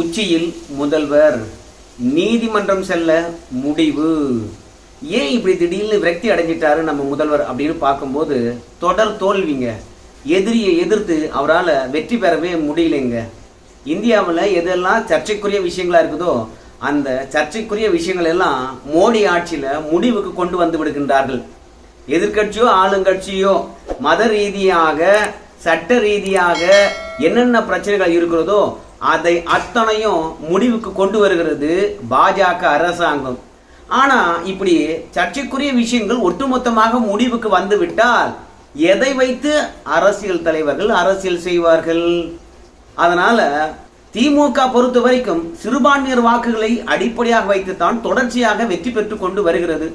உச்சியில் முதல்வர் நீதிமன்றம் செல்ல முடிவு. ஏன் இப்படி திடீர்னு விரக்தி அடைஞ்சிட்டாரு நம்ம முதல்வர் அப்படின்னு பார்க்கும்போது தொடர் தோல்விங்க. எதிரியை எதிர்த்து அவரால் வெற்றி பெறவே முடியலைங்க. இந்தியாவில் எதெல்லாம் சர்ச்சைக்குரிய விஷயங்களா இருக்குதோ அந்த சர்ச்சைக்குரிய விஷயங்கள் எல்லாம் மோடி ஆட்சியில் முடிவுக்கு கொண்டு வந்து விடுகின்றார்கள். எதிர்க்கட்சியோ ஆளுங்கட்சியோ மத ரீதியாக சட்ட ரீதியாக என்னென்ன பிரச்சனைகள் இருக்கிறதோ அதை அத்தனையும் முடிவுக்கு கொண்டு வருகிறது பாஜக அரசாங்கம். ஆனால் இப்படி சர்ச்சைக்குரிய விஷயங்கள் ஒட்டுமொத்தமாக முடிவுக்கு வந்துவிட்டால் எதை வைத்து அரசியல் தலைவர்கள் அரசியல் செய்வார்கள்? அதனால் திமுக பொறுத்த வரைக்கும் சிறுபான்மையர் வாக்குகளை அடிப்படையாக வைத்துத்தான் தொடர்ச்சியாக வெற்றி பெற்று கொண்டு வருகிறது.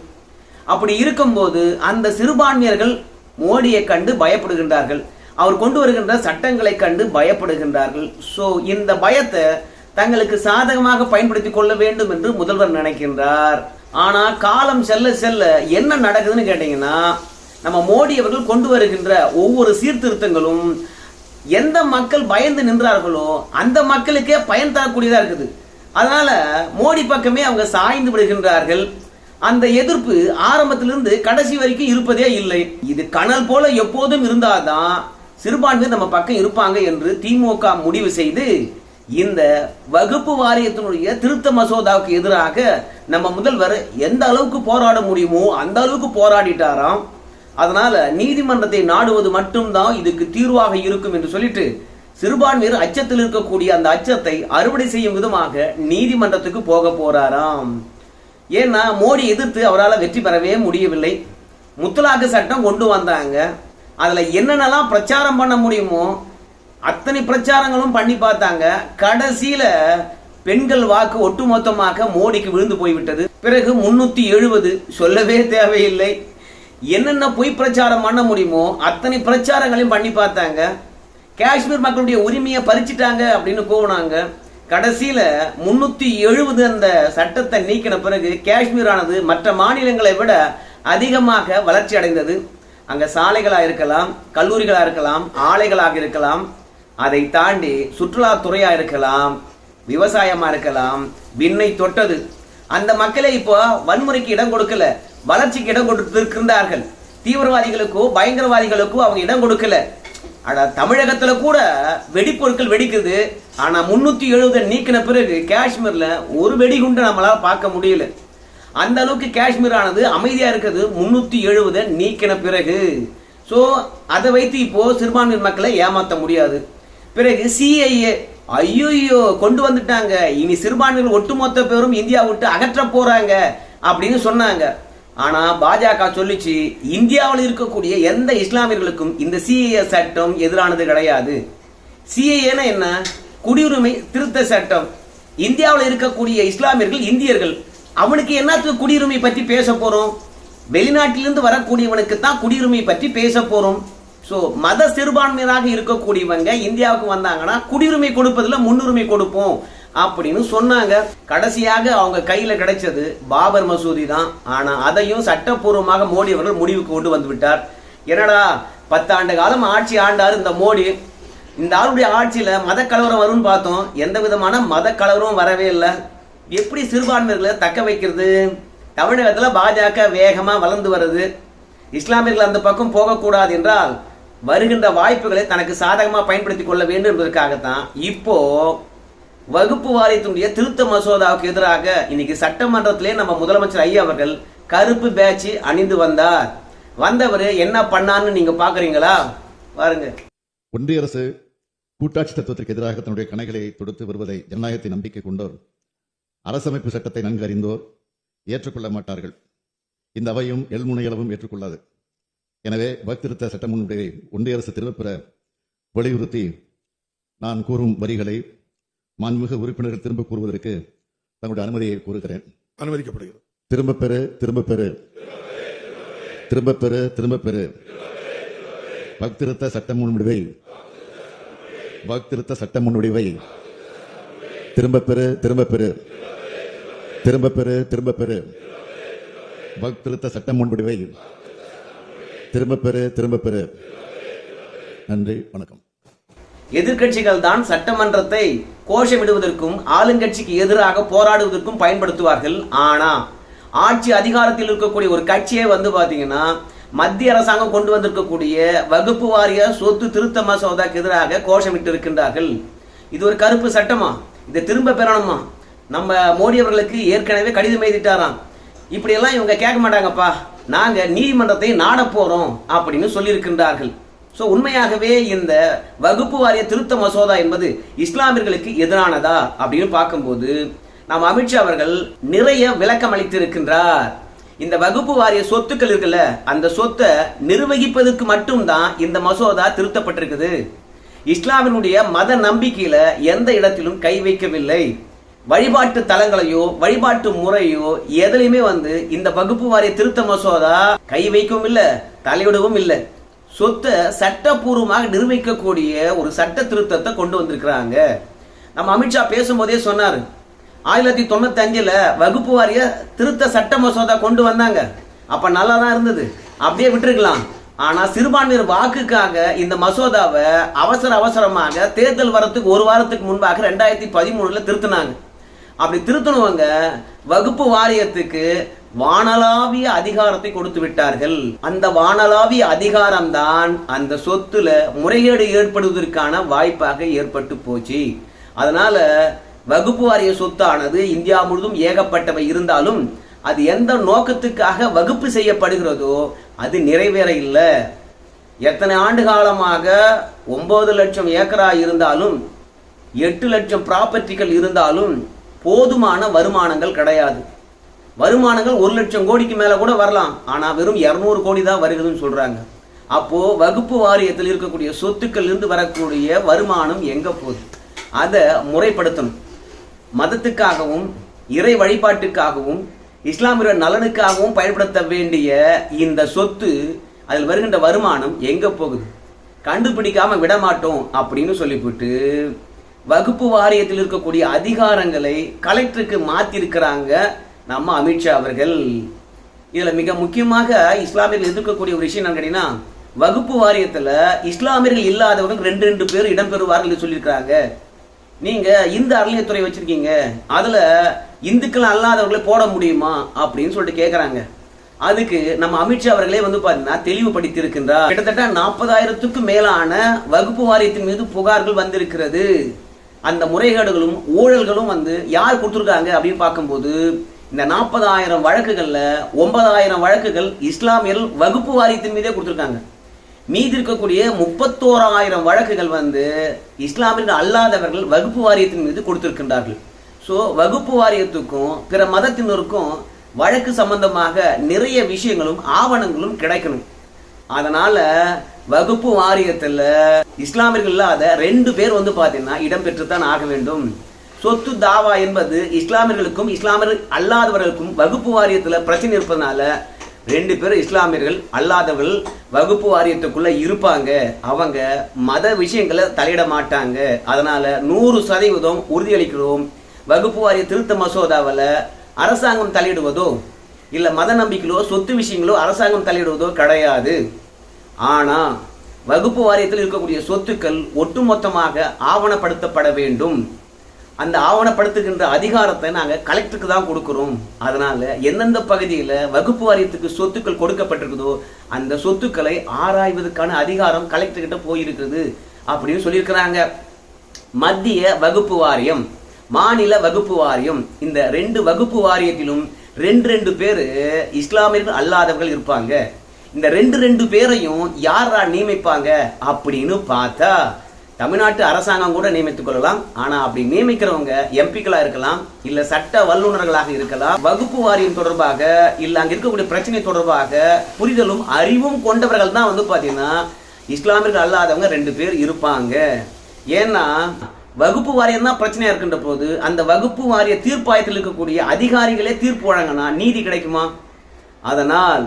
அப்படி இருக்கும்போது அந்த சிறுபான்மையர்கள் மோடியை கண்டு பயப்படுகின்றார்கள். அவர் கொண்டு வருகின்ற சட்டங்களை கண்டு பயப்படுகின்றார்கள். ஸோ இந்த பயத்தை தங்களுக்கு சாதகமாக பயன்படுத்தி கொள்ள வேண்டும் என்று முதல்வர் நினைக்கின்றார். ஆனால் காலம் செல்ல செல்ல என்ன நடக்குதுன்னு கேட்டீங்கன்னா நம்ம மோடி அவர்கள் கொண்டு வருகின்ற ஒவ்வொரு சீர்திருத்தங்களும் எந்த மக்கள் பயந்து நின்றார்களோ அந்த மக்களுக்கே பயன் தரக்கூடியதா இருக்குது. அதனால மோடி பக்கமே அவங்க சாய்ந்து விடுகின்றார்கள். அந்த எதிர்ப்பு ஆரம்பத்திலிருந்து கடைசி வரைக்கும் இருப்பதே இல்லை. இது கனல் போல எப்போதும் இருந்தாதான் சிறுபான்மையர் நம்ம பக்கம் இருப்பாங்க என்று திமுக முடிவு செய்து இந்த வகுப்பு வாரியத்தினுடைய திருத்த மசோதாவுக்கு எதிராக நம்ம முதல்வர் எந்த அளவுக்கு போராட முடியுமோ அந்த அளவுக்கு போராடிட்டாராம். அதனால நீதிமன்றத்தை நாடுவது மட்டும்தான் இதுக்கு தீர்வாக இருக்கும் என்று சொல்லிட்டு சிறுபான்மையர் அச்சத்தில் இருக்கக்கூடிய அந்த அச்சத்தை அறுவடை செய்யும் விதமாக நீதிமன்றத்துக்கு போக போறாராம். ஏன்னா மோடி எதிர்த்து அவரால் வெற்றி பெறவே முடியவில்லை. முத்தலாக சட்டம் கொண்டு வந்தாங்க. அதில் என்னென்னலாம் பிரச்சாரம் பண்ண முடியுமோ அத்தனை பிரச்சாரங்களும் பண்ணி பார்த்தாங்க. கடைசியில் பெண்கள் வாக்கு ஒட்டுமொத்தமாக மோடிக்கு விழுந்து போய்விட்டது. பிறகு முன்னூற்றி எழுபது சொல்லவே தேவையில்லை. என்னென்ன பொய் பிரச்சாரம் பண்ண முடியுமோ அத்தனை பிரச்சாரங்களையும் பண்ணி பார்த்தாங்க. காஷ்மீர் மக்களுடைய உரிமையை பறிச்சிட்டாங்க அப்படின்னு கூவினாங்க. கடைசியில் முன்னூற்றி எழுபது அந்த சட்டத்தை நீக்கின பிறகு காஷ்மீர் ஆனது மற்ற மாநிலங்களை விட அதிகமாக வளர்ச்சி அடைந்தது. அங்க சாலைகளாக இருக்கலாம் கல்லூரிகளாக இருக்கலாம் ஆலைகளாக இருக்கலாம் அதை தாண்டி சுற்றுலாத்துறையா இருக்கலாம் விவசாயமா இருக்கலாம் விண்ணை தொட்டது. அந்த மக்களை இப்போ வன்முறைக்கு இடம் கொடுக்கல வளர்ச்சிக்கு இடம் கொடுத்திருக்கின்றார்கள். தீவிரவாதிகளுக்கோ பயங்கரவாதிகளுக்கோ அவங்க இடம் கொடுக்கல. ஆனா தமிழகத்துல கூட வெடிப்பொருட்கள் வெடிக்குது. ஆனா முன்னூத்தி எழுபது நீக்கின பிறகு காஷ்மீர்ல ஒரு வெடிகுண்டு நம்மளால பார்க்க முடியல. அந்த அளவுக்கு காஷ்மீர் ஆனது அமைதியாக இருக்குது முந்நூற்றி எழுபதை நீக்கின பிறகு. ஸோ அதை வைத்து இப்போது சிறுபான்மையினர் மக்களை ஏமாற்ற முடியாது. பிறகு சிஐஏ ஐயோயோ கொண்டு வந்துட்டாங்க. இனி சிறுபான்மையினர் ஒட்டுமொத்த பேரும் இந்தியா விட்டு அகற்ற போகிறாங்க அப்படின்னு சொன்னாங்க. ஆனால் பாஜக சொல்லிச்சு இந்தியாவில் இருக்கக்கூடிய எந்த இஸ்லாமியர்களுக்கும் இந்த சிஏஏ சட்டம் எதிரானது கிடையாது. சிஏஏனா என்ன? குடியுரிமை திருத்த சட்டம். இந்தியாவில் இருக்கக்கூடிய இஸ்லாமியர்கள் இந்தியர்கள் அவனுக்கு என்னத்துக்கு குடியுரிமை பற்றி பேச போகிறோம் வெளிநாட்டிலிருந்து வரக்கூடியவனுக்கு தான் குடியுரிமை பற்றி பேச போகிறோம் ஸோ மத சிறுபான்மையராக இருக்கக்கூடியவங்க இந்தியாவுக்கு வந்தாங்கன்னா குடியுரிமை கொடுப்பதில் முன்னுரிமை கொடுப்போம் அப்படின்னு சொன்னாங்க. கடைசியாக அவங்க கையில் கிடைச்சது பாபர் மசூதி தான். ஆனால் அதையும் சட்டப்பூர்வமாக மோடி அவர்கள் முடிவுக்கு கொண்டு வந்து விட்டார். என்னடா பத்தாண்டு காலம் ஆட்சி ஆண்டார் இந்த மோடி. இந்த ஆளுடைய ஆட்சியில் மத கலவரம் வரும்னு பார்த்தோம். எந்த விதமான மத கலவரமும் வரவே இல்லை. எப்படி சிறுபான்மையர்களை தக்க வைக்கிறது? தமிழகத்தில் பாஜக வேகமாக வளர்ந்து வருது. இஸ்லாமியர்கள் அந்த பக்கம் போகக்கூடாது என்றால் வருகின்ற வாய்ப்புகளை தனக்கு சாதகமாக பயன்படுத்திக் கொள்ள வேண்டும் என்பதற்காகத்தான் இப்போ வகுப்பு வாரியத்தினுடைய திருத்த மசோதாவுக்கு எதிராக இன்னைக்கு சட்டமன்றத்திலே நம்ம முதலமைச்சர் ஐயா அவர்கள் கருப்பு பேட்ச் அணிந்து வந்தார். வந்தவர் என்ன பண்ணான்னு நீங்க பாக்குறீங்களா? பாருங்க. ஒன்றிய அரசு கூட்டாட்சி தத்துவத்திற்கு எதிராக தன்னுடைய கணைகளை தொடுத்து வருவதை ஜனநாயகத்தை நம்பிக்கை கொண்டோர் அரசமைப்பு சட்டத்தை நன்கு அறிந்தோர் ஏற்றுக்கொள்ள மாட்டார்கள். இந்த அவையும் எள்முனையளவும் ஏற்றுக்கொள்ளாது. எனவே வக்திருத்த சட்ட முன்னுடைய ஒன்றிய அரசு திரும்பப் பெற வலியுறுத்தி நான் கூறும் வரிகளை மாண்புமிகு உறுப்பினர்கள் திரும்ப கூறுவதற்கு தங்களுடைய அனுமதியை கூறுகிறேன் அனுமதிக்கப்படுகிறது. திரும்பப் பெறு திரும்பப் பெறு திரும்பப் பெறு திரும்பப் பெறு வக்திருத்த சட்ட முன்வடிவை வக்திருத்த சட்ட முன்வடிவை திரும்ப பெறு திரும்பப் பெறு. திரும்ப பெறு திரும்ப பெறு. வக்திருத்த சட்ட முன்வடிவை திரும்பப் பெறு திரும்ப பெறு. நன்றி வணக்கம். எதிர்கட்சிகள் தான் சட்டமன்றத்தை கோஷமிடுவதற்கும் ஆளுங்கட்சிக்கு எதிராக போராடுவதற்கும் பயன்படுத்துவார்கள். ஆனா ஆட்சி அதிகாரத்தில் இருக்கக்கூடிய ஒரு கட்சியே வந்து பாத்தீங்கன்னா மத்திய அரசாங்கம் கொண்டு வந்திருக்கக்கூடிய வகுப்பு வாரிய சொத்து திருத்த மசோதாக்கு எதிராக கோஷமிட்டு இருக்கின்றார்கள் இது ஒரு கருப்பு சட்டமா? இதை திரும்ப பெறணுமா? நம்ம மோடி அவர்களுக்கு ஏற்கனவே கடிதம் எழுதிட்டாராம். இப்படியெல்லாம் இவங்க கேட்க மாட்டாங்கப்பா. நாங்கள் நீதிமன்றத்தை நாட போகிறோம் அப்படின்னு சொல்லியிருக்கின்றார்கள். ஸோ உண்மையாகவே இந்த வகுப்பு வாரிய திருத்த மசோதா என்பது இஸ்லாமியர்களுக்கு எதிரானதா அப்படின்னு பார்க்கும்போது நாம் அமித்ஷா அவர்கள் நிறைய விளக்கம் அளித்திருக்கின்றார். இந்த வகுப்பு வாரிய சொத்துக்கள் இருக்குல்ல அந்த சொத்தை நிர்வகிப்பதற்கு மட்டும்தான் இந்த மசோதா திருத்தப்பட்டிருக்குது. இஸ்லாமினுடைய மத நம்பிக்கையில எந்த இடத்திலும் கை வைக்கவில்லை. வழிபாட்டு தலங்களையோ வழிபாட்டு முறையோ எதுலையுமே வந்து இந்த வகுப்பு வாரிய திருத்த மசோதா கை வைக்கவும் இல்லை தலையிடவும் இல்லை. சொத்தை சட்டப்பூர்வமாக நிர்வகிக்கக்கூடிய ஒரு சட்ட திருத்தத்தை கொண்டு வந்திருக்கிறாங்க. நம்ம அமித்ஷா பேசும்போதே சொன்னார் ஆயிரத்தி தொண்ணூத்தி அஞ்சுல வகுப்பு வாரிய திருத்த சட்ட மசோதா கொண்டு வந்தாங்க. அப்ப நல்லா தான் இருந்தது. அப்படியே விட்டுருக்கலாம். ஆனால் சிறுபான்மையர் வாக்குக்காக இந்த மசோதாவை அவசர அவசரமாக தேர்தல் வரத்துக்கு ஒரு வாரத்துக்கு முன்பாக ரெண்டாயிரத்தி பதிமூணில் திருத்தினாங்க. அப்படி திருத்தினவங்க வகுப்பு வாரியத்துக்கு வானளாவிய அதிகாரத்தை கொடுத்து விட்டார்கள். அந்த வானளாவிய அதிகாரம்தான் அந்த சொத்துல முறைகேடு ஏற்படுவதற்கான வாய்ப்பாக ஏற்பட்டு போச்சு. அதனால வகுப்பு வாரிய சொத்தானது இந்தியா முழுதும் ஏகப்பட்டவை இருந்தாலும் அது எந்த நோக்கத்துக்காக வகுப்பு செய்யப்படுகிறதோ அது நிறைவேற இல்லை. எத்தனை ஆண்டு காலமாக ஒன்பது லட்சம் ஏக்கரா இருந்தாலும் எட்டு லட்சம் ப்ராப்பர்ட்டிகள் இருந்தாலும் போதுமான வருமானங்கள் கிடையாது. வருமானங்கள் ஒரு லட்சம் கோடிக்கு மேலே கூட வரலாம். ஆனால் வெறும் இரநூறு கோடி தான் வருகுதுன்னு சொல்கிறாங்க அப்போது வகுப்பு வாரியத்தில் இருக்கக்கூடிய சொத்துக்கள் இருந்து வரக்கூடிய வருமானம் எங்கே போகுது? அதை முறைப்படுத்தணும். மதத்துக்காகவும் இறை வழிபாட்டுக்காகவும் இஸ்லாமிய நலனுக்காகவும் பயன்படுத்த வேண்டிய இந்த சொத்து அதில் வருகின்ற வருமானம் எங்க போகுது? கண்டுபிடிக்காம விடமாட்டோம் அப்படின்னு சொல்லிவிட்டு வகுப்பு வாரியத்தில் இருக்கக்கூடிய அதிகாரங்களை கலெக்டருக்கு மாத்திருக்கிறாங்க நம்ம அமித்ஷா அவர்கள். இதுல மிக முக்கியமாக இஸ்லாமியர்கள் எதிர்க்கக்கூடிய ஒரு விஷயம் என்னன்னு கேட்டீங்கன்னா வகுப்பு வாரியத்துல இஸ்லாமியர்கள் இல்லாதவர்கள் ரெண்டு ரெண்டு பேர் இடம்பெறுவார்கள் சொல்லியிருக்கிறாங்க. நீங்க இந்து அறநிலையத்துறை வச்சிருக்கீங்க. அதுல இந்துக்கள் அல்லாதவர்களை போட முடியுமா? அப்படின்னு சொல்லிட்டு கேக்குறாங்க. அதுக்கு நம்ம அமித்ஷா அவர்களே வந்து பாத்தீங்கன்னா தெளிவுபடுத்தி இருக்கின்றார் கிட்டத்தட்ட நாற்பதாயிரத்துக்கும் மேலான வகுப்பு வாரியத்தின் மீது புகார்கள் வந்திருக்கிறது. அந்த முறைகேடுகளும் ஊழல்களும் வந்து யார் கொடுத்துருக்காங்க அப்படின்னு பார்க்கும்போது இந்த நாற்பதாயிரம் வழக்குகளில் ஒன்பதாயிரம் வழக்குகள் இஸ்லாமியர்கள் வகுப்பு வாரியத்தின் மீதே கொடுத்துருக்காங்க. மீதி இருக்கக்கூடிய முப்பத்தோராயிரம் வழக்குகள் வந்து இஸ்லாமியர்கள் அல்லாதவர்கள் வகுப்பு வாரியத்தின் மீது கொடுத்திருக்கின்றார்கள். ஸோ வகுப்பு வாரியத்துக்கும் பிற மதத்தினருக்கும் வழக்கு சம்பந்தமாக நிறைய விஷயங்களும் ஆவணங்களும் கிடைக்கணும். அதனால வகுப்பு வாரியத்தில் இஸ்லாமியர்கள் இல்லாத ரெண்டு பேர் வந்து பார்த்தீங்கன்னா இடம்பெற்றுத்தான் ஆக வேண்டும். சொத்து தாவா என்பது இஸ்லாமியர்களுக்கும் இஸ்லாமியர் அல்லாதவர்களுக்கும் வகுப்பு வாரியத்தில் பிரச்சனை இருப்பதனால ரெண்டு பேரும் இஸ்லாமியர்கள் அல்லாதவர்கள் வகுப்பு வாரியத்துக்குள்ள இருப்பாங்க. அவங்க மத விஷயங்களை தலையிட மாட்டாங்க. அதனால நூறு சதவீதம் உறுதியளிக்கிறோம். வகுப்பு வாரிய திருத்த மசோதாவில் அரசாங்கம் தலையிடுவதோ இல்லை மத நம்பிக்கையிலோ சொத்து விஷயங்களோ அரசாங்கம் தலையிடுவதோ கிடையாது. ஆனால் வகுப்பு வாரியத்தில் இருக்கக்கூடிய சொத்துக்கள் ஒட்டுமொத்தமாக ஆவணப்படுத்தப்பட வேண்டும். அந்த ஆவணப்படுத்துகின்ற அதிகாரத்தை நாங்கள் கலெக்டருக்கு தான் கொடுக்குறோம். அதனால எந்தெந்த பகுதியில் வகுப்பு வாரியத்துக்கு சொத்துக்கள் கொடுக்கப்பட்டிருக்குதோ அந்த சொத்துக்களை ஆராய்வதற்கான அதிகாரம் கலெக்டர்கிட்ட போயிருக்குது அப்படின்னு சொல்லியிருக்கிறாங்க. மத்திய வகுப்பு வாரியம் மாநில வகுப்பு வாரியம் இந்த ரெண்டு வகுப்பு வாரியத்திலும் ரெண்டு ரெண்டு பேர் இஸ்லாமியர்கள் அல்லாதவர்கள் இருப்பாங்க. இந்த ரெண்டு ரெண்டு பேரையும் யாரா நியமிப்பாங்க அப்படின்னு பார்த்தா தமிழ்நாட்டு அரசாங்கம் கூட நியமித்துக் கொள்ளலாம். ஆனா அப்படி நியமிக்கிறவங்க எம்பிக்களா இருக்கலாம் இல்ல சட்ட வல்லுநர்களாக இருக்கலாம் வகுப்பு வாரியம் தொடர்பாக இல்ல அங்க இருக்கக்கூடிய பிரச்சனை தொடர்பாக புரிதலும் அறிவும் கொண்டவர்கள் தான் வந்து பாத்தீங்கன்னா இஸ்லாமியர்கள் அல்லாதவங்க ரெண்டு பேர் இருப்பாங்க. ஏன்னா வகுப்பு வாரியம் தான் பிரச்சனையா இருக்கின்ற போது அந்த வகுப்பு வாரிய தீர்ப்பாயத்தில் இருக்கக்கூடிய அதிகாரிகளே தீர்ப்பு வழங்கினா நீதி கிடைக்குமா? அதனால்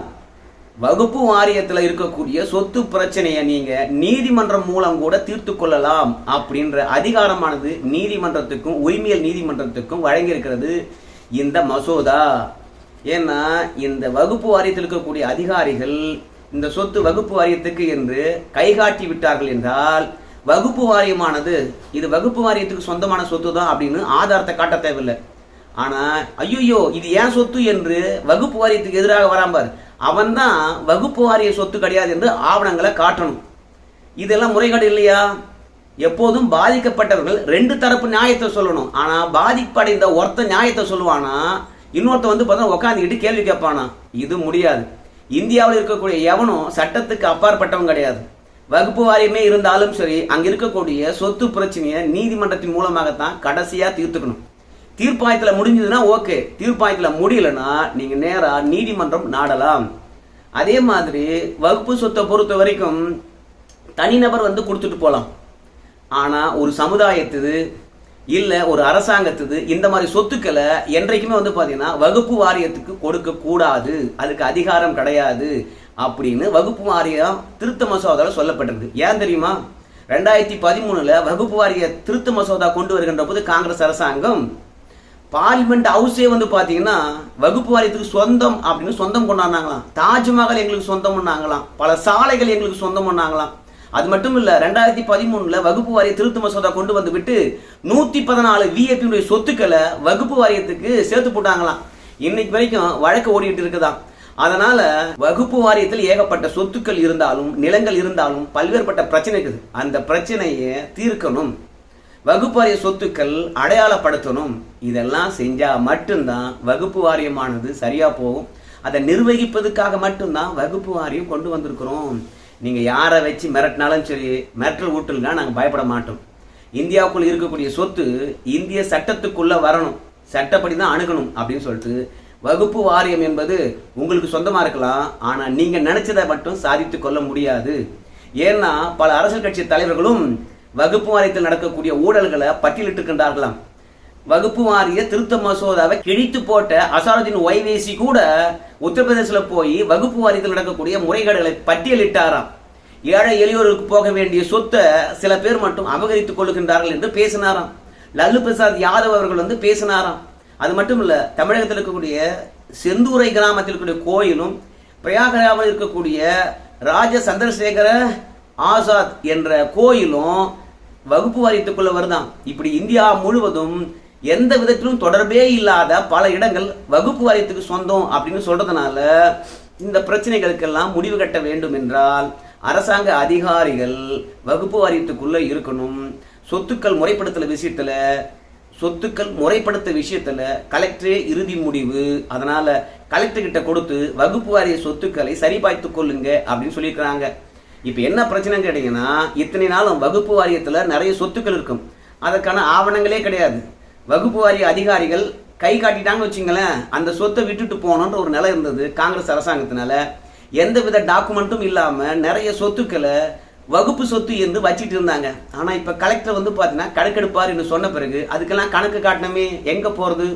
வகுப்பு வாரியத்தில் இருக்கக்கூடிய சொத்து பிரச்சனையை நீங்கள் நீதிமன்றம் மூலம் கூட தீர்த்து கொள்ளலாம் அப்படின்ற அதிகாரமானது நீதிமன்றத்துக்கும் உரிமையல் நீதிமன்றத்துக்கும் வழங்கியிருக்கிறது இந்த மசோதா. ஏன்னா இந்த வகுப்பு வாரியத்தில் இருக்கக்கூடிய அதிகாரிகள் இந்த சொத்து வகுப்பு வாரியத்துக்கு என்று கைகாட்டி விட்டார்கள் என்றால் வகுப்பு வாரியமானது இது வகுப்பு வாரியத்துக்கு சொந்தமான சொத்து தான் அப்படின்னு ஆதாரத்தை காட்ட தேவையில்லை. ஆனால் ஐயோ இது ஏன் சொத்து என்று வகுப்பு வாரியத்துக்கு எதிராக வராம்பார் அவன் தான் வகுப்பு வாரிய சொத்து கிடையாது என்று ஆவணங்களை காட்டணும். இதெல்லாம் முறைகேடு இல்லையா? எப்போதும் பாதிக்கப்பட்டவர்கள் ரெண்டு தரப்பு நியாயத்தை சொல்லணும். ஆனா பாதிப்படைந்த ஒருத்த நியாயத்தை சொல்லுவானா? இன்னொருத்த வந்து பார்த்தா உட்காந்துக்கிட்டு கேள்வி கேட்பானா? இது முடியாது. இந்தியாவில் இருக்கக்கூடிய எவனும் சட்டத்துக்கு அப்பாற்பட்டவன் கிடையாது. வகுப்பு வாரியமே இருந்தாலும் சரி அங்க இருக்கக்கூடிய சொத்து பிரச்சனையை நீதிமன்றத்தின் மூலமாகத்தான் கடைசியா தீர்த்துக்கணும். தீர்ப்பாயத்தில் முடிஞ்சதுன்னா ஓகே. தீர்ப்பாயத்தில் முடியலன்னா நீங்கள் நேராக நீதிமன்றம் நாடலாம். அதே மாதிரி வகுப்பு சொத்தை பொறுத்த வரைக்கும் தனிநபர் வந்து கொடுத்துட்டு போகலாம் ஆனால் ஒரு சமுதாயத்துது இல்லை ஒரு அரசாங்கத்துது இந்த மாதிரி சொத்துக்களை என்றைக்குமே வந்து பார்த்தீங்கன்னா வகுப்பு வாரியத்துக்கு கொடுக்கக்கூடாது அதுக்கு அதிகாரம் கிடையாது அப்படின்னு வகுப்பு வாரியம் திருத்த மசோதாவில் சொல்லப்பட்டிருக்கு. ஏன் தெரியுமா? ரெண்டாயிரத்தி பதிமூணில் வகுப்பு வாரிய திருத்த மசோதா கொண்டு வருகின்ற போது காங்கிரஸ் அரசாங்கம் பார்லிமெண்ட் ஹவுஸே வந்து பார்த்தீங்கன்னா வகுப்பு வாரியத்துக்கு சொந்தம் அப்படின்னு சொந்தம் கொண்டாடினாங்களாம். தாஜ்மஹால் எங்களுக்கு சொந்தம் பண்ணாங்களாம். பல சாலைகள் எங்களுக்கு சொந்தம் பண்ணாங்களாம். அது மட்டும் இல்லை ரெண்டாயிரத்தி பதிமூணுல வகுப்பு வாரிய திருத்த மசோதா கொண்டு வந்து விட்டு நூத்தி பதினாலு விஏபியுடைய சொத்துக்களை வகுப்பு வாரியத்துக்கு சேர்த்து போட்டாங்களாம். இன்னைக்கு வரைக்கும் வழக்கு ஓடிட்டு இருக்குதா? அதனால வகுப்பு வாரியத்தில் ஏகப்பட்ட சொத்துக்கள் இருந்தாலும் நிலங்கள் இருந்தாலும் பல்வேறுபட்ட பிரச்சனை இருக்குது. அந்த பிரச்சனையை தீர்க்கணும். வகுப்பு வாரிய சொத்துக்கள் அடையாளப்படுத்தணும். இதெல்லாம் செஞ்சா மட்டும்தான் வகுப்பு வாரியமானது சரியா போகும். அதை நிர்வகிப்பதுக்காக மட்டும்தான் வகுப்பு வாரியம் கொண்டு வந்திருக்கிறோம். நீங்க யாரை வச்சு மிரட்டினாலும் சரி மிரட்டல் ஊட்டல்னா நாங்கள் பயப்பட மாட்டோம். இந்தியாவுக்குள்ள இருக்கக்கூடிய சொத்து இந்திய சட்டத்துக்குள்ள வரணும். சட்டப்படி தான் அணுகணும் அப்படின்னு சொல்லிட்டு வகுப்பு வாரியம் என்பது உங்களுக்கு சொந்தமா இருக்கலாம். ஆனா நீங்க நினைச்சதை மட்டும் சாதித்து கொள்ள முடியாது. ஏன்னா பல அரசியல் கட்சி தலைவர்களும் வகுப்பு வாரியத்தில் நடக்கக்கூடிய ஊழல்களை பட்டியலிட்டிருக்கின்றார்களாம். வகுப்பு வாரிய திருத்த மசோதாவை கிழித்து போட்ட அசாருதீன் ஒய்வேசி கூட உத்தரப்பிரதேசத்தில் போய் வகுப்பு வாரியத்தில் நடக்கக்கூடிய முறைகேடுகளை பட்டியலிட்டாராம். ஏழை எளியோருக்கு போக வேண்டிய சொத்தை சில பேர் மட்டும் அபகரித்துக் கொள்ளுகின்றார்கள் என்று பேசினாராம். லல்லு பிரசாத் யாதவ் அவர்கள் வந்து பேசினாராம். அது மட்டும் இல்ல தமிழகத்தில் இருக்கக்கூடிய செந்தூரை கிராமத்தில் இருக்கக்கூடிய கோயிலும் பிரயாகராவில் இருக்கக்கூடிய ராஜ சந்திரசேகர ஆசாத் என்ற கோயிலும் வகுப்பு வாரியத்துக்குள்ள வருதான். இப்படி இந்தியா முழுவதும் எந்த விதத்திலும் தொடர்பே இல்லாத பல இடங்கள் வகுப்பு வாரியத்துக்கு சொந்தம் அப்படின்னு சொல்றதுனால இந்த பிரச்சனைகளுக்கெல்லாம் முடிவு கட்ட வேண்டும் என்றால் அரசாங்க அதிகாரிகள் வகுப்பு வாரியத்துக்குள்ள இருக்கணும். சொத்துக்கள் முறைப்படுத்தல விஷயத்துல சொத்துக்கள் முறைப்படுத்த விஷயத்துல கலெக்டரே இறுதி முடிவு. அதனால கலெக்டர் கிட்ட கொடுத்து வகுப்பு வாரிய சொத்துக்களை சரிபாய்த்து கொள்ளுங்க அப்படின்னு சொல்லியிருக்கிறாங்க. இப்போ என்ன பிரச்சனைன்னு கேட்டீங்கன்னா இத்தனை நாளும் வகுப்பு வாரியத்தில் நிறைய சொத்துக்கள் இருக்கும். அதற்கான ஆவணங்களே கிடையாது. வகுப்பு வாரிய அதிகாரிகள் கை காட்டிட்டாங்கன்னு வச்சுங்களேன் அந்த சொத்தை விட்டுட்டு போகணுன்ற ஒரு நிலை இருந்தது காங்கிரஸ் அரசாங்கத்தினால. எந்தவித டாக்குமெண்ட்டும் இல்லாமல் நிறைய சொத்துக்களை வகுப்பு சொத்து என்று வச்சிட்டு இருந்தாங்க. ஆனால் இப்போ கலெக்டர் வந்து பார்த்தீங்கன்னா கணக்கெடுப்பார் என்று சொன்ன பிறகு அதுக்கெல்லாம் கணக்கு காட்டணுமே எங்கே போகிறது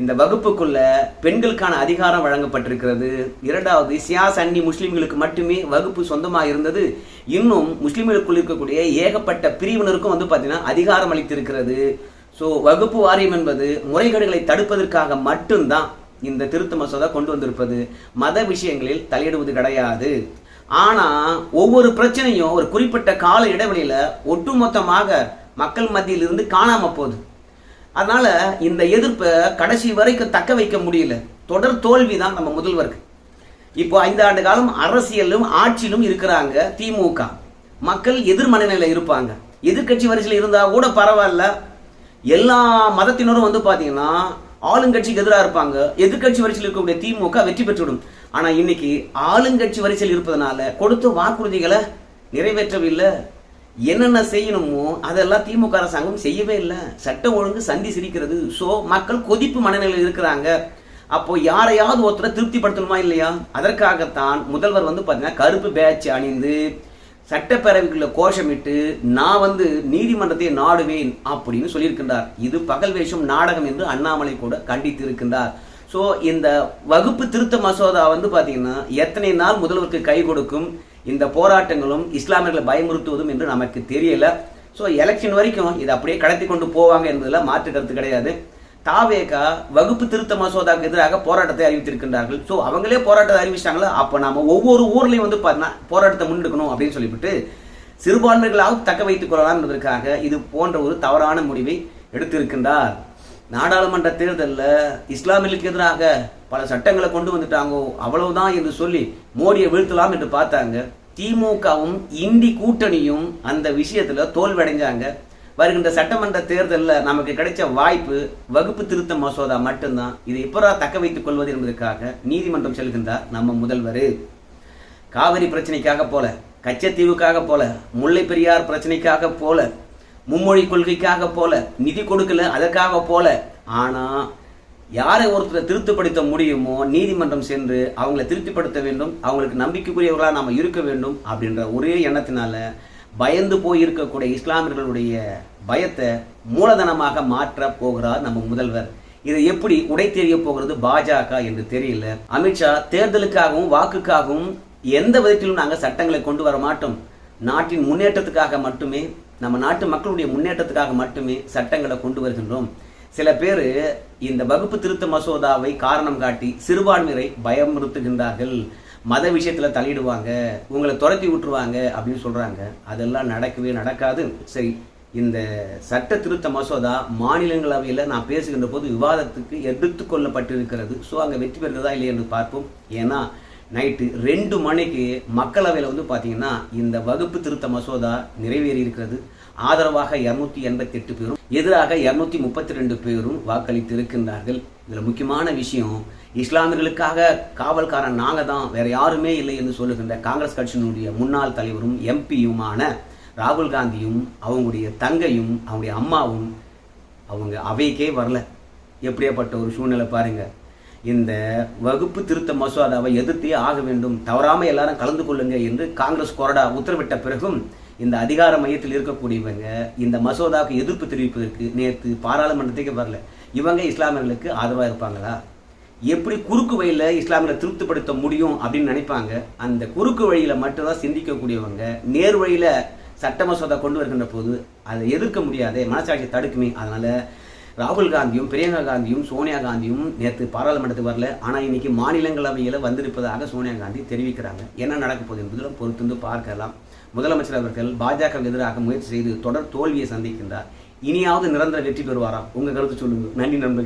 இந்த வகுப்புக்குள்ள பெண்களுக்கான அதிகாரம் வழங்கப்பட்டிருக்கிறது. இரண்டாவது சியா சன்னி முஸ்லிம்களுக்கு மட்டுமே வகுப்பு சொந்தமாக இருந்தது. இன்னும் முஸ்லிம்களுக்குள் இருக்கக்கூடிய ஏகப்பட்ட பிரிவினருக்கும் வந்து பார்த்தீங்கன்னா அதிகாரம் அளித்திருக்கிறது. ஸோ வகுப்பு வாரியம் என்பது முறைகேடுகளை தடுப்பதற்காக மட்டும்தான் இந்த திருத்த மசோதா கொண்டு வந்திருப்பது. மத விஷயங்களில் தலையிடுவது கிடையாது. ஆனா ஒவ்வொரு பிரச்சனையும் ஒரு குறிப்பிட்ட கால இடைவெளியில ஒட்டுமொத்தமாக மக்கள் மத்தியிலிருந்து காணாமல் காணாம போகுது. அதனால இந்த எதிர்ப்பை கடைசி வரைக்கும் தக்க வைக்க முடியல. தொடர் தோல்வி தான் நம்ம முதல்வருக்கு. இப்போ ஐந்து ஆண்டு காலம் அரசியலும் ஆட்சியிலும் இருக்கிறாங்க திமுக. மக்கள் எதிர் இருப்பாங்க. எதிர்க்கட்சி வரிசையில் இருந்தால் கூட பரவாயில்ல. எல்லா மதத்தினரும் வந்து பார்த்தீங்கன்னா ஆளுங்கட்சிக்கு எதிராக இருப்பாங்க. எதிர்க்கட்சி வரிசையில் இருக்கக்கூடிய திமுக வெற்றி பெற்றுவிடும். ஆனால் இன்னைக்கு ஆளுங்கட்சி வரிசையில் இருப்பதனால கொடுத்த வாக்குறுதிகளை நிறைவேற்றவில்லை. என்னென்ன செய்யணுமோ அதெல்லாம் திமுக அரசாங்கம் செய்யவே இல்லை. சட்டம் ஒழுங்கு சந்தி சிரிக்கிறது. ஸோ மக்கள் கொதிப்பு மனநிலையில் இருக்கிறாங்க. அப்போ யாரையாவது ஒருத்தரை திருப்திப்படுத்தணுமா இல்லையா? அதற்காகத்தான் முதல்வர் வந்து பார்த்தீங்கன்னா கருப்பு பேட்ச் அணிந்து சட்டப்பேரவைக்குள்ள கோஷமிட்டு நான் வந்து நீதிமன்றத்தை நாடுவேன் அப்படின்னு சொல்லியிருக்கின்றார். இது பகல் வேஷம் நாடகம் என்று அண்ணாமலை கூட கண்டித்து இருக்கின்றார் ஸோ இந்த வகுப்பு திருத்த மசோதா வந்து பார்த்தீங்கன்னா எத்தனை நாள் முதல்வருக்கு கை கொடுக்கும்? இந்த போராட்டங்களும் இஸ்லாமியர்களை பயமுறுத்துவதும் என்று நமக்கு தெரியல. ஸோ எலெக்ஷன் வரைக்கும் இதை அப்படியே கடத்தி கொண்டு போவாங்க என்பதில் மாற்று கருத்து கிடையாது. தாவேகா வகுப்பு திருத்த மசோதாவுக்கு எதிராக போராட்டத்தை அறிவித்திருக்கின்றார்கள். ஸோ அவங்களே போராட்டத்தை அறிவிச்சாங்களா அப்போ நாம் ஒவ்வொரு ஊர்லேயும் வந்து பார்த்தீங்கன்னா போராட்டத்தை முன்னெடுக்கணும் அப்படின்னு சொல்லிவிட்டு சிறுபான்மைகளாக தக்க வைத்துக் கொள்ளலாம் என்பதற்காக இது போன்ற ஒரு தவறான முடிவை எடுத்திருக்கின்றார். நாடாளுமன்ற தேர்தலில் இஸ்லாமியர்களுக்கு எதிராக பல சட்டங்களை கொண்டு வந்துட்டாங்க அவ்வளவுதான் என்று சொல்லி மோடியை வீழ்த்தலாம் என்று பார்த்தாங்க. திமுகவும் இந்தி கூட்டணியும் அந்த விஷயத்துல தோல்வடைஞ்சாங்க வருகின்ற சட்டமன்ற தேர்தலில் நமக்கு கிடைச்ச வாய்ப்பு வகுப்பு திருத்த மசோதா மட்டும்தான். இதை எப்பரா தக்க வைத்துக் கொள்வது என்பதற்காக நீதிமன்றம் செல்கின்றார் நம்ம முதல்வர். காவிரி பிரச்சனைக்காக போல கச்சத்தீவுக்காக போல முல்லை பெரியார் பிரச்சனைக்காக போல மும்மொழி கொள்கைக்காக போல நிதி கொடுக்கல அதற்காக போல. ஆனா யாரை ஒருத்தரை திருத்தப்படுத்த முடியுமோ நீதிமன்றம் சென்று அவங்களை திருப்திப்படுத்த வேண்டும் அவங்களுக்கு நம்பிக்கைக்குரியவர்களாக நாம் இருக்க வேண்டும் அப்படின்ற ஒரே எண்ணத்தினால பயந்து போய் இருக்கக்கூடிய இஸ்லாமியர்களுடைய பயத்தை மூலதனமாக மாற்ற போகிறார் நம்ம முதல்வர். இதை எப்படி உடை தெரிய போகிறது? பாஜக என்று தெரியல. அமித்ஷா தேர்தலுக்காகவும் வாக்குக்காகவும் எந்த விதத்திலும் நாங்கள் சட்டங்களை கொண்டு வர மாட்டோம். நாட்டின் முன்னேற்றத்துக்காக மட்டுமே நம்ம நாட்டு மக்களுடைய முன்னேற்றத்துக்காக மட்டுமே சட்டங்களை கொண்டு வருகின்றோம். சில பேர் இந்த வகுப்பு திருத்த மசோதாவை காரணம் காட்டி சிறுபான்மையரை பயமுறுத்துகின்றார்கள். மத விஷயத்தில் தலையிடுவாங்க உங்களை துரத்தி விட்டுருவாங்க அப்படின்னு சொல்கிறாங்க அதெல்லாம் நடக்கவே நடக்காது. சரி இந்த சட்ட திருத்த மசோதா மாநிலங்களவையில் நான் பேசுகின்ற போது விவாதத்துக்கு எடுத்து கொள்ளப்பட்டிருக்கிறது. ஸோ அங்கே வெற்றி பெறுகிறதா இல்லையா என்று பார்ப்போம். ஏன்னா நைட்டு ரெண்டு மணிக்கு மக்களவையில் வந்து பார்த்தீங்கன்னா இந்த வகுப்பு திருத்த மசோதா நிறைவேறி இருக்கிறது. ஆதரவாக இருநூத்தி எண்பத்தி எட்டு பேரும் எதிராக இருநூத்தி முப்பத்தி ரெண்டு பேரும் வாக்களித்து இருக்கின்றார்கள். இதுல முக்கியமான விஷயம் இஸ்லாமியர்களுக்காக காவல்காரன் நாங்கள் தான் வேற யாருமே இல்லை என்று சொல்லுகின்ற காங்கிரஸ் கட்சியினுடைய முன்னாள் தலைவரும் எம்பியுமான ராகுல் காந்தியும் அவங்களுடைய தங்கையும் அவங்களுடைய அம்மாவும் அவங்க அவைக்கே வரல. எப்படியாப்பட்ட ஒரு சூழ்நிலை பாருங்க. இந்த வகுப்பு திருத்த மசோதாவை எதிர்த்தே ஆக வேண்டும். தவறாமல் எல்லாரும் கலந்து கொள்ளுங்க என்று காங்கிரஸ் கொறடா உத்தரவிட்ட பிறகும் இந்த அதிகார மையத்தில் இருக்கக்கூடியவங்க இந்த மசோதாவுக்கு எதிர்ப்பு தெரிவிப்பதற்கு நேற்று பாராளுமன்றத்துக்கு வரல. இவங்க இஸ்லாமியர்களுக்கு ஆதரவாக இருப்பாங்களா? எப்படி குறுக்கு வழியில் இஸ்லாமியரை திருப்திப்படுத்த முடியும் அப்படின்னு நினைப்பாங்க. அந்த குறுக்கு வழியில் மட்டும்தான் சிந்திக்கக்கூடியவங்க நேர் வழியில் சட்ட மசோதா கொண்டு வருகின்ற போது அதை எதிர்க்க முடியாதே மனசாட்சி தடுக்குமே. அதனால ராகுல் காந்தியும் பிரியங்கா காந்தியும் சோனியா காந்தியும் நேற்று பாராளுமன்றத்துக்கு வரல. ஆனால் இன்னைக்கு மாநிலங்களவையில் வந்திருப்பதாக சோனியா காந்தி தெரிவிக்கிறாங்க. என்ன நடக்க போகுது என்பதிலும் பொறுத்திருந்து பார்க்கலாம். முதலமைச்சர் அவர்கள் பாஜக எதிராக முயற்சி செய்து தொடர் தோல்வியை சந்திக்கின்றார். இனியாவது நிரந்தர வெற்றி பெறுவாராம் உங்கள் கருத்து சொல்லுங்கள் நன்றி நண்பர்கள்.